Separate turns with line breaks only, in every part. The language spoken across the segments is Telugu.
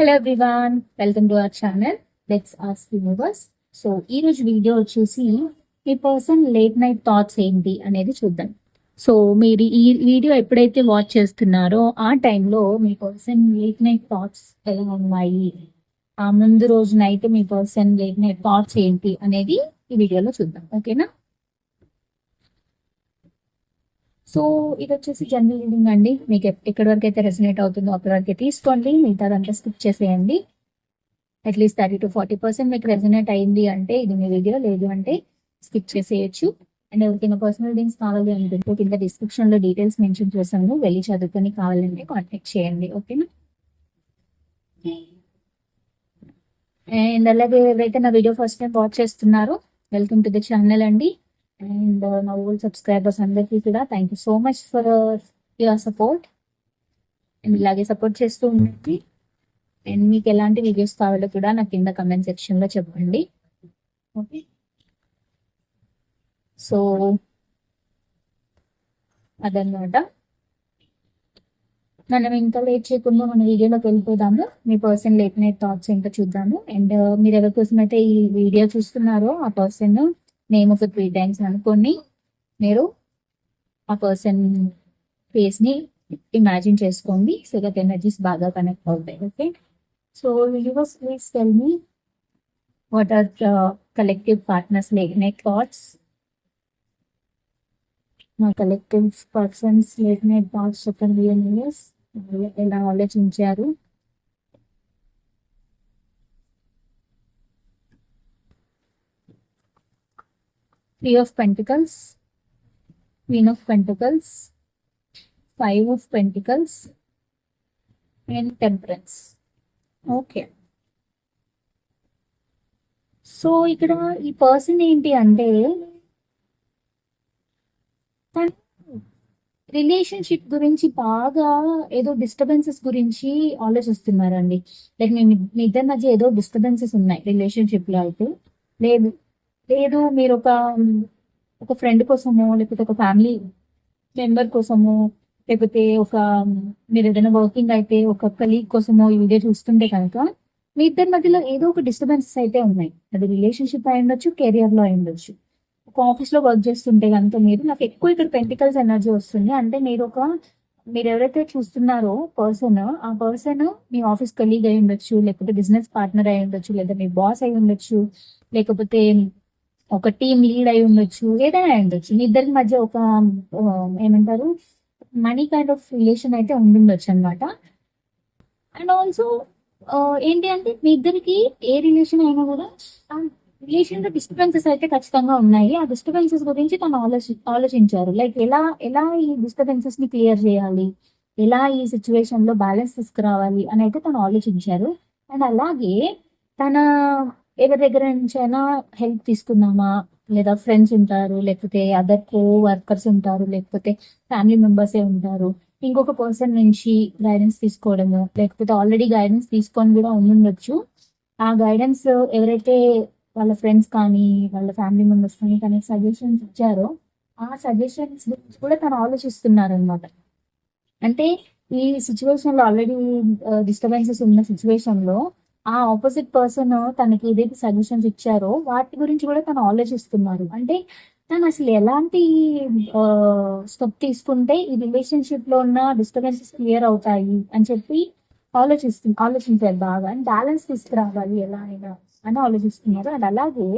Hello everyone welcome to our channel let's us universe so ఈ రోజు వీడియో వచ్చేసి మీ పర్సన్ లేట్ నైట్ థాట్స్ ఏంటి అనేది చూద్దాం. సో మీరు ఈ వీడియో ఎప్పుడైతే వాచ్ చేస్తున్నారో ఆ టైంలో మీ పర్సన్ లేట్ నైట్ థాట్స్ ఎలా ఉన్నాయి? ఆ ముందు రోజు నైట్ మీ పర్సన్ లేట్ నైట్ థాట్స్ ఏంటి అనేది ఈ వీడియోలో చూద్దాం. ఓకేనా సో ఇది వచ్చేసి జనరల్ రీడింగ్ అండి. మీకు ఎక్కడి వరకు అయితే రెసినేట్ అవుతుందో అక్కడి వరకు తీసుకోండి. మిగతాదంతా స్కిప్ చేసేయండి. At least thirty to forty percent మీకు రెసినేట్ అయింది అంటే ఇది మీ వీడియో లేదు అంటే స్కిప్ చేసేయచ్చు. అండ్ ఎవరికైనా పర్సనల్ రీడింగ్స్ కావాలి అనుకుంటే కింద డిస్క్రిప్షన్లో డీటెయిల్స్ మెన్షన్ చేశాను. వెళ్ళి చదువుకొని కావాలంటే కాంటాక్ట్ చేయండి. ఓకేనా అండ్ అలాగే ఎవరైతే నా వీడియో ఫస్ట్ టైం వాచ్ చేస్తున్నారో వెల్కమ్ టు ద ఛానల్ అండి. అండ్ నా ఓల్డ్ సబ్స్క్రైబర్స్ అందరికీ కూడా thank you so much for your support and ఇలాగే సపోర్ట్ చేస్తూ ఉండండి. అండ్ మీకు ఎలాంటి వీడియోస్ కావాలో కూడా నాకు కింద కమెంట్ సెక్షన్లో చెప్పండి. ఓకే సో అదన్నమాట. మనం ఇంకా లేట్ చేయకుండా మన వీడియోలోకి వెళ్ళిపోదాము. మీ పర్సన్ లేట్ నైట్ థాట్స్ ఏంటో చూద్దాము. అండ్ uh, మీరు ఎవరి కోసం అయితే ఈ వీడియో చూస్తున్నారో ఆ పర్సన్ నేమ్ ఒక త్రీ టైమ్స్ అనుకోండి మీరు ఆ పర్సన్ ఫేస్ని ఇమాజిన్ చేసుకోండి సో దట్ ఎనర్జీస్ బాగా కనెక్ట్ అవుతాయి okay so universe please tell me what are collective partners late thoughts మా కలెక్టివ్ పర్సన్స్ లేట్ థాట్స్ చెప్పండి యూనివర్స్ ఎలా ఆలోచించారు? Three of pentacles queen of pentacles five of pentacles and temperance okay so ఇక్కడ ఈ పర్సన్ ఏంటి అంటే రిలేషన్షిప్ గురించి బాగా ఏదో డిస్టర్బెన్సెస్ గురించి ఆలోచిస్తున్నారండి. లైక్ నేను మీ ఇద్దరి మధ్య ఏదో డిస్టర్బెన్సెస్ ఉన్నాయి రిలేషన్షిప్లో అయితే. లేదు. లేదు మీరు ఒక ఒక ఫ్రెండ్ కోసమో లేకపోతే ఒక ఫ్యామిలీ మెంబర్ కోసమో లేకపోతే ఒక మీరు ఏదైనా వర్కింగ్ అయితే ఒక కలీగ్ కోసమో ఈ వీడియో చూస్తుంటే కనుక మీ ఇద్దరి మధ్యలో ఏదో ఒక డిస్టర్బెన్సెస్ అయితే ఉన్నాయి. అది రిలేషన్షిప్ అయి ఉండొచ్చు కెరియర్లో అయి ఉండొచ్చు. ఒక ఆఫీస్లో వర్క్ చేస్తుంటే కనుక మీరు నాకు ఎక్కువ ఇక్కడ పెంటికల్స్ ఎనర్జీ వస్తుంది. అంటే మీరు ఒక మీరు ఎవరైతే చూస్తున్నారో పర్సన్ ఆ పర్సన్ మీ ఆఫీస్ కలీగ్ అయి ఉండొచ్చు లేకపోతే బిజినెస్ పార్ట్నర్ అయి ఉండొచ్చు లేదా మీ బాస్ అయి ఉండొచ్చు లేకపోతే ఒక టీం లీడ్ అయి ఉండొచ్చు ఏదైనా అయి ఉండొచ్చు. మీ ఇద్దరి మధ్య ఒక ఏమంటారు మనీ కైండ్ ఆఫ్ రిలేషన్ అయితే ఉండుండొచ్చు అనమాట అండ్ ఆల్సో ఏంటి అంటే మీ ఇద్దరికి ఏ రిలేషన్ అయినా కూడా ఆ రిలేషన్లో డిస్టర్బెన్సెస్ అయితే ఖచ్చితంగా ఉన్నాయి. ఆ డిస్టర్బెన్సెస్ గురించి తను ఆలోచి ఆలోచించారు. లైక్ ఎలా ఎలా ఈ డిస్టర్బెన్సెస్ని క్లియర్ చేయాలి? ఎలా ఈ సిచ్యువేషన్లో బ్యాలెన్స్ తీసుకురావాలి? అని అయితే తను ఆలోచించారు. అండ్ అలాగే తన ఎవరి దగ్గర నుంచి అయినా హెల్ప్ తీసుకుందామా? లేదా ఫ్రెండ్స్ ఉంటారు లేకపోతే అదర్ కో వర్కర్స్ ఉంటారు లేకపోతే ఫ్యామిలీ మెంబర్సే ఉంటారు. ఇంకొక పర్సన్ నుంచి గైడెన్స్ తీసుకోవడము లేకపోతే ఆల్రెడీ గైడెన్స్ తీసుకొని కూడా ఉండుండొచ్చు. ఆ గైడెన్స్ ఎవరైతే వాళ్ళ ఫ్రెండ్స్ కానీ వాళ్ళ ఫ్యామిలీ మెంబర్స్ కానీ తనకి సజెషన్స్ ఇచ్చారో ఆ సజెషన్స్ గురించి కూడా తను ఆలోచిస్తున్నారు అనమాట అంటే ఈ సిచ్యువేషన్లో ఆల్రెడీ డిస్టర్బెన్సెస్ uh, ఉన్న సిచ్యువేషన్లో ఆ ఆపోజిట్ పర్సన్ తనకి ఏదైతే సజెషన్స్ ఇచ్చారో వాటి గురించి కూడా తను ఆలోచిస్తున్నారు. అంటే తను అసలు ఎలాంటి స్టెప్ తీసుకుంటే ఈ రిలేషన్షిప్లో ఉన్న డిస్టర్బెన్సెస్ క్లియర్ అవుతాయి అని చెప్పి ఆలోచిస్తుంది ఆలోచించారు బాగా. అండ్ బ్యాలెన్స్ తీసుకురావాలి ఎలా అయినా అని ఆలోచిస్తున్నారు. అండ్ అలాగే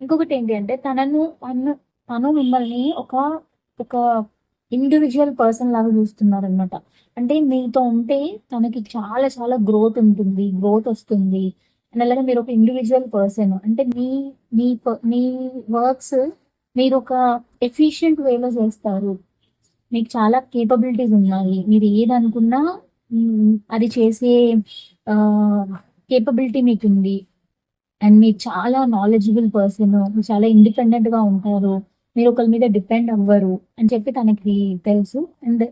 ఇంకొకటి ఏంటి అంటే తనను తను తను మిమ్మల్ని ఒక ఒక ఇండివిజువల్ పర్సన్ లాగా చూస్తున్నారు అనమాట అంటే మీతో ఉంటే తనకి చాలా చాలా గ్రోత్ ఉంటుంది గ్రోత్ వస్తుంది. అండ్ అలాగే మీరు ఒక ఇండివిజువల్ పర్సన్ అంటే మీ మీ ప- మీ వర్క్స్ మీరు ఒక ఎఫిషియెంట్ వేలో చేస్తారు. మీకు చాలా కేపబిలిటీస్ ఉన్నాయి. మీరు ఏదనుకున్నా అది చేసే కేపబిలిటీ మీకు ఉంది అండ్ మీరు చాలా నాలెడ్జబుల్ పర్సన్ మీరు చాలా ఇండిపెండెంట్గా ఉంటారు. మీరు ఒకరి మీద డిపెండ్ అవ్వరు అని చెప్పి తనకి తెలుసు. అండ్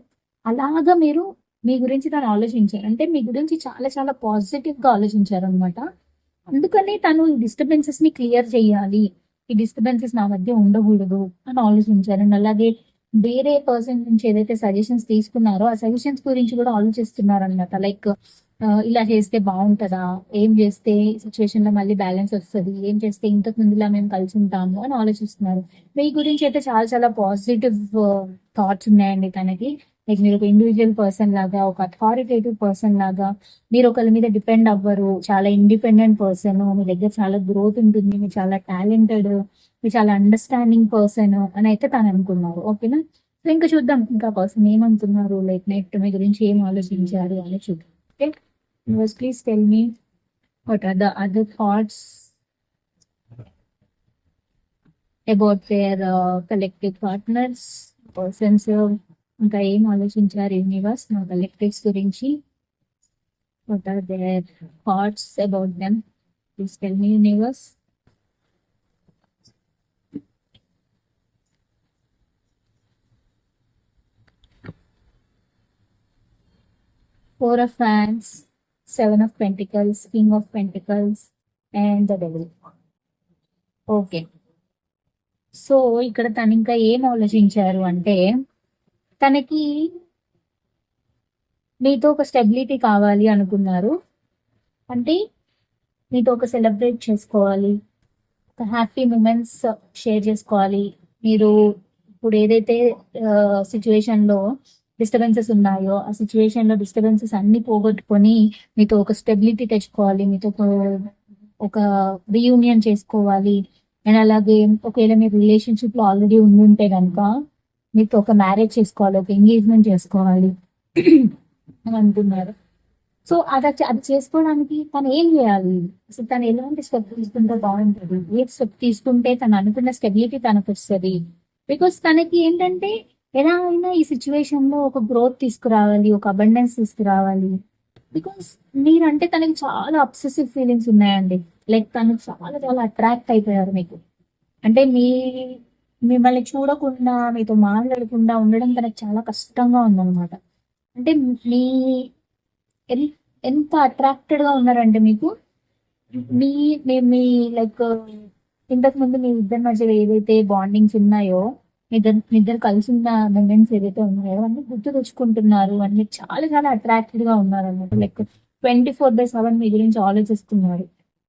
అలాగా మీరు మీ గురించి తను ఆలోచించారు. అంటే మీ గురించి చాలా చాలా పాజిటివ్గా ఆలోచించారు అనమాట అందుకని తను ఈ డిస్టర్బెన్సెస్ని క్లియర్ చేయాలి. ఈ డిస్టర్బెన్సెస్ నా మధ్య ఉండకూడదు అని ఆలోచించారు. అండ్ అలాగే వేరే పర్సన్ నుంచి ఏదైతే సజెషన్స్ తీసుకున్నారో ఆ సజెషన్స్ గురించి కూడా ఆలోచిస్తున్నారు అనమాట లైక్ ఇలా చేస్తే బాగుంటుందా? ఏం చేస్తే సిచ్యువేషన్లో మళ్ళీ బ్యాలెన్స్ వస్తుంది? ఏం చేస్తే ఇంతకు ముందులా మేము కలిసి ఉంటాము అని ఆలోచిస్తున్నారు. మీ గురించి అయితే చాలా చాలా పాజిటివ్ థాట్స్ ఉన్నాయండి తనకి. లైక్ మీరు ఒక ఇండివిజువల్ పర్సన్ లాగా ఒక అథారిటేటివ్ పర్సన్ లాగా మీరు ఒకరి మీద డిపెండ్ అవ్వరు. చాలా ఇండిపెండెంట్ పర్సన్ మీ దగ్గర చాలా గ్రోత్ ఉంటుంది మీరు చాలా టాలెంటెడ్ మీరు చాలా అండర్స్టాండింగ్ పర్సన్ అని అయితే తను అనుకున్నారు. ఓకేనా సో ఇంకా చూద్దాం ఇంకా పర్సన్ ఏమనుకున్నారు లైక్ నెట్ మీ గురించి ఏం ఆలోచించారు అని చూద్దాం. Okay universe please tell me what are the other thoughts about their collective partners persons ఇంకా ఏం ఆలోచించారు యూనివర్స్ మా కలెక్టివ్స్ గురించి what are their thoughts about them please tell me universe Four of Wands, seven of pentacles king of pentacles and the devil okay so ఇక్కడ తను ఇంకా ఏం ఆలోచించారు అంటే తనకి మీతో ఒక స్టెబిలిటీ కావాలి అనుకున్నారు. అంటే మీతో ఒక సెలబ్రేట్ చేసుకోవాలి. ఒక హ్యాపీ మూమెంట్స్ షేర్ చేసుకోవాలి. మీరు ఇప్పుడు ఏదైతే సిచ్యువేషన్లో డిస్టర్బెన్సెస్ ఉన్నాయో ఆ సిచ్యువేషన్లో డిస్టర్బెన్సెస్ అన్ని పోగొట్టుకొని మీతో ఒక స్టెబిలిటీ తెచ్చుకోవాలి మీతో ఒక రీయూనియన్ చేసుకోవాలి. అండ్ అలాగే ఒకవేళ మీరు రిలేషన్షిప్లో ఆల్రెడీ ఉండుంటే కనుక మీతో ఒక మ్యారేజ్ చేసుకోవాలి ఒక ఎంగేజ్మెంట్ చేసుకోవాలి అని అంటున్నారు. సో అది అది చేసుకోవడానికి తను ఏం చేయాలి? అసలు తను ఎలాంటి స్టెప్ తీసుకుంటే బాగుంటుంది? ఏ స్టెప్ తీసుకుంటే తను అనుకున్న స్టెబిలిటీ తనకు వస్తుంది బికాస్ తనకి ఏంటంటే ఎలా అయినా ఈ సిచ్యువేషన్లో ఒక గ్రోత్ తీసుకురావాలి ఒక అబండెన్స్ తీసుకురావాలి. బికాస్ మీరంటే తనకి చాలా అబ్సెసివ్ ఫీలింగ్స్ ఉన్నాయండి. లైక్ తను చాలా చాలా అట్రాక్ట్ అయిపోయారు మీకు. అంటే మీ మిమ్మల్ని చూడకుండా మీతో మాట్లాడకుండా ఉండడం తనకు చాలా కష్టంగా ఉందన్నమాట. అంటే మీ ఎన్- ఎంత అట్రాక్టెడ్గా ఉన్నారంటే మీకు మీ మీ మీ లైక్ ఇంతకు ముందు మీ ఇద్దరి మధ్య ఏదైతే బాండింగ్స్ ఉన్నాయో ఇద్దరు ఇద్దరు కలిసి ఉన్న మూమెంట్స్ ఏదైతే ఉన్నాయో అన్ని గుర్తు తెచ్చుకుంటున్నారు. అన్ని చాలా చాలా అట్రాక్టెడ్గా ఉన్నారు అన్నమాట like twenty four by seven మీ గురించి ఆలోచిస్తున్నారు.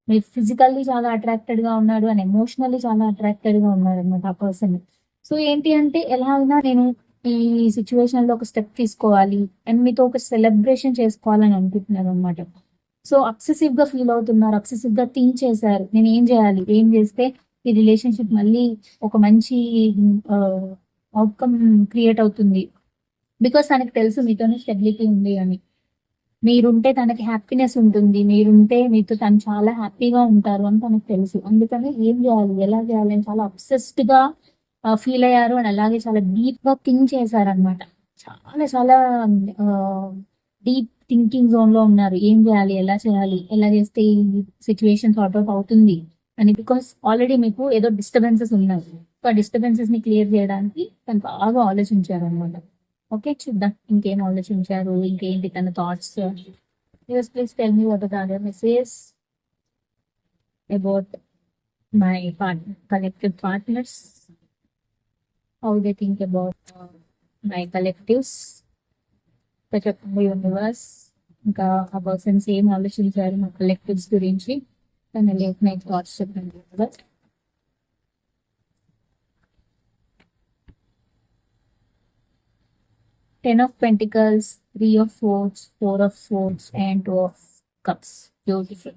మీరు ఫిజికల్లీ చాలా అట్రాక్టెడ్గా ఉన్నాడు అండ్ ఎమోషనల్లీ చాలా అట్రాక్టెడ్గా ఉన్నారు అనమాట ఆ పర్సన్ సో ఏంటి అంటే ఎలా అయినా నేను ఈ సిచ్యువేషన్లో ఒక స్టెప్ తీసుకోవాలి అండ్ మీతో ఒక సెలబ్రేషన్ చేసుకోవాలని అనుకుంటున్నారు అనమాట సో అబ్సెసివ్గా ఫీల్ అవుతున్నారు అబ్సెసివ్గా థింక్ చేశారు. నేను ఏం చేయాలి? ఏం చేస్తే ఈ రిలేషన్షిప్ మళ్ళీ ఒక మంచి అవుట్కమ్ క్రియేట్ అవుతుంది. బికాస్ తనకి తెలుసు మీతోనే స్టెబిలిటీ ఉంది అని. మీరుంటే తనకి హ్యాపీనెస్ ఉంటుంది. మీరుంటే మీతో తను చాలా హ్యాపీగా ఉంటారు అని తనకు తెలుసు. అందుకని ఏం చేయాలి? ఎలా చేయాలి? అని చాలా అబ్సెస్డ్గా ఫీల్ అయ్యారు అని అలాగే చాలా డీప్గా థింక్ చేశారనమాట చాలా చాలా డీప్ థింకింగ్ జోన్లో ఉన్నారు. ఏం చేయాలి? ఎలా చేయాలి? ఎలా చేస్తే ఈ సిచ్యువేషన్ సార్ట్ అవుట్ అవుతుంది? అని బికాస్ ఆల్రెడీ మీకు ఏదో డిస్టర్బెన్సెస్ ఉన్నాయి. సో ఆ డిస్టర్బెన్సెస్ని క్లియర్ చేయడానికి తను బాగా ఆలోచించారు అనమాట ఓకే చూద్దాం. ఇంకేం ఆలోచించారు? ఇంకేంటి తన thoughts use please tell me what other message about my partner collective partners how they think about my collectives చెప్పండి యూనివర్స్ ఇంకా ఆ పర్సన్స్ ఏం ఆలోచించారు మా కలెక్టివ్స్ గురించి. తన నైట్ థాట్స్ చెప్పండి universe ten of pentacles three of force four of force and two of cups beautiful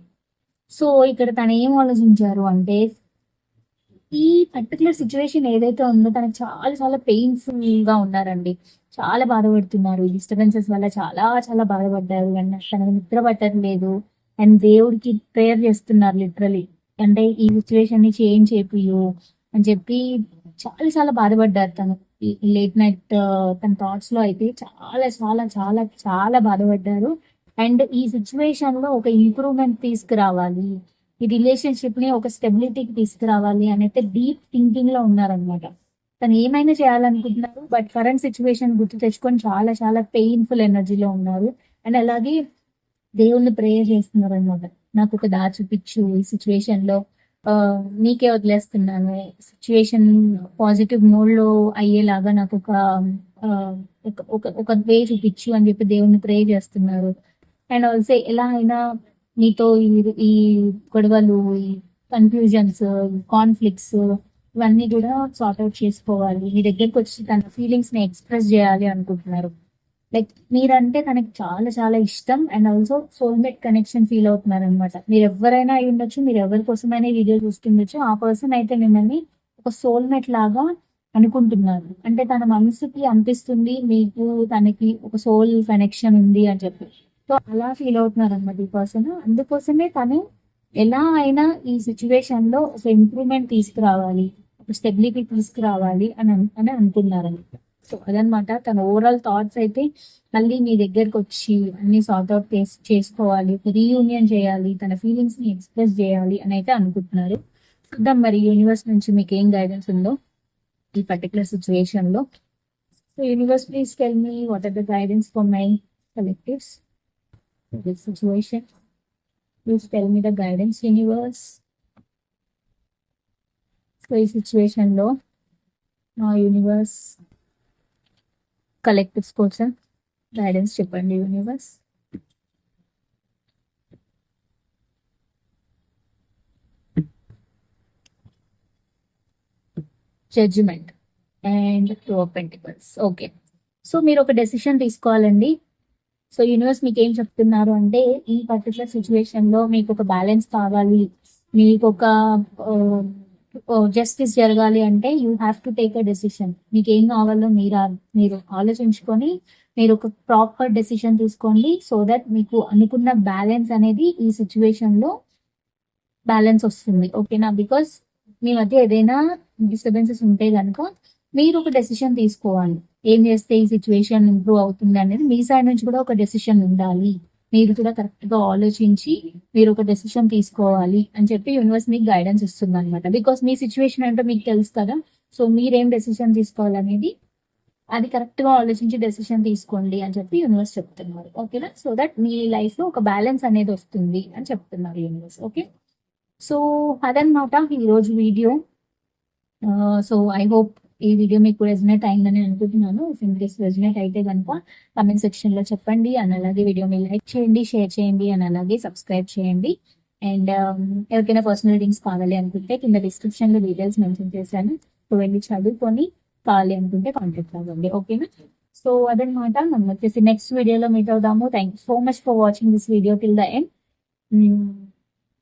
so ఇక్కడ తను ఏం ఆలోచించారు అంటే ఈ పర్టికులర్ సిచ్యువేషన్ ఏదైతే ఉందో తనకు చాలా చాలా పెయిన్ఫుల్గా ఉన్నారండి. చాలా బాధపడుతున్నారు. డిస్టర్బెన్సెస్ వల్ల చాలా చాలా బాధపడ్డారు. అండ్ తనకు నిద్ర పట్టట్లేదు. అండ్ దేవుడికి ప్రేయర్ చేస్తున్నారు లిటరలీ అంటే ఈ సిచ్యువేషన్ని చేంజ్ చేపియు అని చెప్పి చాలా చాలా బాధపడ్డారు తను. లేట్ నైట్ uh, తన థాట్స్లో అయితే చాలా చాలా చాలా చాలా బాధపడ్డారు. అండ్ ఈ సిచ్యువేషన్లో ఒక ఇంప్రూవ్మెంట్ తీసుకురావాలి. ఈ రిలేషన్షిప్ని ఒక స్టెబిలిటీకి తీసుకురావాలి అని అయితే డీప్ థింకింగ్లో ఉన్నారనమాట తను ఏమైనా చేయాలనుకుంటున్నారు బట్ కరెంట్ సిచ్యువేషన్ గుర్తు తెచ్చుకొని చాలా చాలా పెయిన్ఫుల్ ఎనర్జీలో ఉన్నారు. అండ్ అలాగే దేవుణ్ణి ప్రేయర్ చేస్తున్నారు అనమాట నాకు ఒక దారి చూపించు ఈ సిచ్యువేషన్లో ఆ, నీకే వదిలేస్తున్నాను. సిచ్యువేషన్ పాజిటివ్ మోడ్లో అయ్యేలాగా నాకు ఒక ఒక- ఒక వే చూపించు అని చెప్పి దేవుణ్ణి ప్రే చేస్తున్నారు. అండ్ ఆల్సో ఎలా అయినా మీతో ఈ ఈ గొడవలు ఈ కన్ఫ్యూజన్స్ కాన్ఫ్లిక్ట్స్ ఇవన్నీ కూడా సార్ట్ అవుట్ చేసుకోవాలి. మీ దగ్గరకు వచ్చి తన ఫీలింగ్స్ని ఎక్స్ప్రెస్ చేయాలి అనుకుంటున్నారు. లైక్ మీరంటే తనకి చాలా చాలా ఇష్టం and also soulmate connection feel అవుతున్నారు అనమాట మీరు ఎవరైనా అయి ఉండొచ్చు మీరు ఎవరి కోసమైనా వీడియో చూస్తుండొచ్చు. ఆ పర్సన్ అయితే మిమ్మల్ని ఒక సోల్మేట్ లాగా అనుకుంటున్నారు. అంటే తన మనసుకి అనిపిస్తుంది మీకు తనకి ఒక సోల్ కనెక్షన్ ఉంది అని చెప్పి. సో అలా ఫీల్ అవుతున్నారు అనమాట ఈ పర్సన్ అందుకోసమే తను ఎలా అయినా ఈ సిచ్యువేషన్లో ఒక ఇంప్రూవ్మెంట్ తీసుకురావాలి ఒక స్టెబిలిటీ తీసుకురావాలి అని అని అనుకున్నారనమాట సో అదనమాట తన ఓవరాల్ థాట్స్ అయితే మళ్ళీ మీ దగ్గరకు వచ్చి అన్ని సార్ట్ అవుట్ చేసుకోవాలి రీయూనియన్ చేయాలి తన ఫీలింగ్స్ని ఎక్స్ప్రెస్ చేయాలి అని అయితే అనుకుంటున్నారు. చూద్దాం మరి యూనివర్స్ నుంచి మీకు ఏం గైడెన్స్ ఉందో ఈ పర్టికులర్ సిచ్యువేషన్లో so universe please tell me what are the guidance for my collectives this situation? Please tell me the guidance universe. So ఈ సిచ్యువేషన్లో మా యూనివర్స్ కలెక్టివ్స్ కోసం గైడెన్స్ చెప్పండి universe judgement and two of pentacles okay so మీరు ఒక డెసిషన్ తీసుకోవాలండి. సో యూనివర్స్ మీకు ఏం చెప్తున్నారు అంటే ఈ పర్టికులర్ సిచ్యువేషన్లో మీకు ఒక బ్యాలెన్స్ కావాలి. మీకు ఒక uh, జస్టిస్ జరగాలి అంటే you have to take a decision మీకు ఏం కావాలో మీరు మీరు ఆలోచించుకొని మీరు ఒక ప్రాపర్ డెసిషన్ తీసుకోండి సో దట్ మీకు అనుకున్న బ్యాలెన్స్ అనేది ఈ సిచ్యువేషన్లో బ్యాలెన్స్ వస్తుంది. ఓకేనా? బికాస్ మీ మధ్య ఏదైనా డిస్టర్బెన్సెస్ ఉంటే కనుక మీరు ఒక డెసిషన్ తీసుకోవాలి. ఏం చేస్తే ఈ సిచ్యువేషన్ ఇంప్రూవ్ అవుతుంది అనేది మీ సైడ్ నుంచి కూడా ఒక డెసిషన్ ఉండాలి. మీరు కూడా కరెక్ట్గా ఆలోచించి మీరు ఒక డెసిషన్ తీసుకోవాలి అని చెప్పి యూనివర్స్ మీకు గైడెన్స్ ఇస్తుంది అనమాట బికాస్ మీ సిచ్యువేషన్ ఏంటో మీకు తెలుసు కదా సో మీరేం డెసిషన్ తీసుకోవాలనేది అది కరెక్ట్గా ఆలోచించి డెసిషన్ తీసుకోండి అని చెప్పి యూనివర్స్ చెప్తున్నారు. ఓకేనా సో దట్ మీ లైఫ్లో ఒక బ్యాలెన్స్ అనేది వస్తుంది అని చెప్తున్నారు యూనివర్స్ ఓకే సో అదనమాట ఈరోజు వీడియో సో ఐ హోప్ ఈ వీడియో మీకు రెజినేట్ అయిందని అనుకుంటున్నాను. ఇన్ కేస్ రెజినేట్ అయితే కనుక కమెంట్ సెక్షన్లో చెప్పండి. అండ్ అలాగే వీడియో మీరు లైక్ చేయండి షేర్ చేయండి అండ్ అలాగే సబ్స్క్రైబ్ చేయండి. అండ్ um, ఎవరికైనా పర్సనల్ రీడింగ్స్ కావాలి అనుకుంటే కింద డిస్క్రిప్షన్లో డీటెయిల్స్ మెన్షన్ చేశాను. సో వెళ్ళి చదువుకొని కావాలి అనుకుంటే కాంటాక్ట్ అవ్వండి. ఓకేనా సో అదనమాట. మనం వచ్చేసి నెక్స్ట్ వీడియోలో మీట్ అవుదాము. Thank you so much for watching this video till the end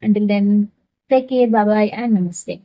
until then take care bye bye and నమస్తే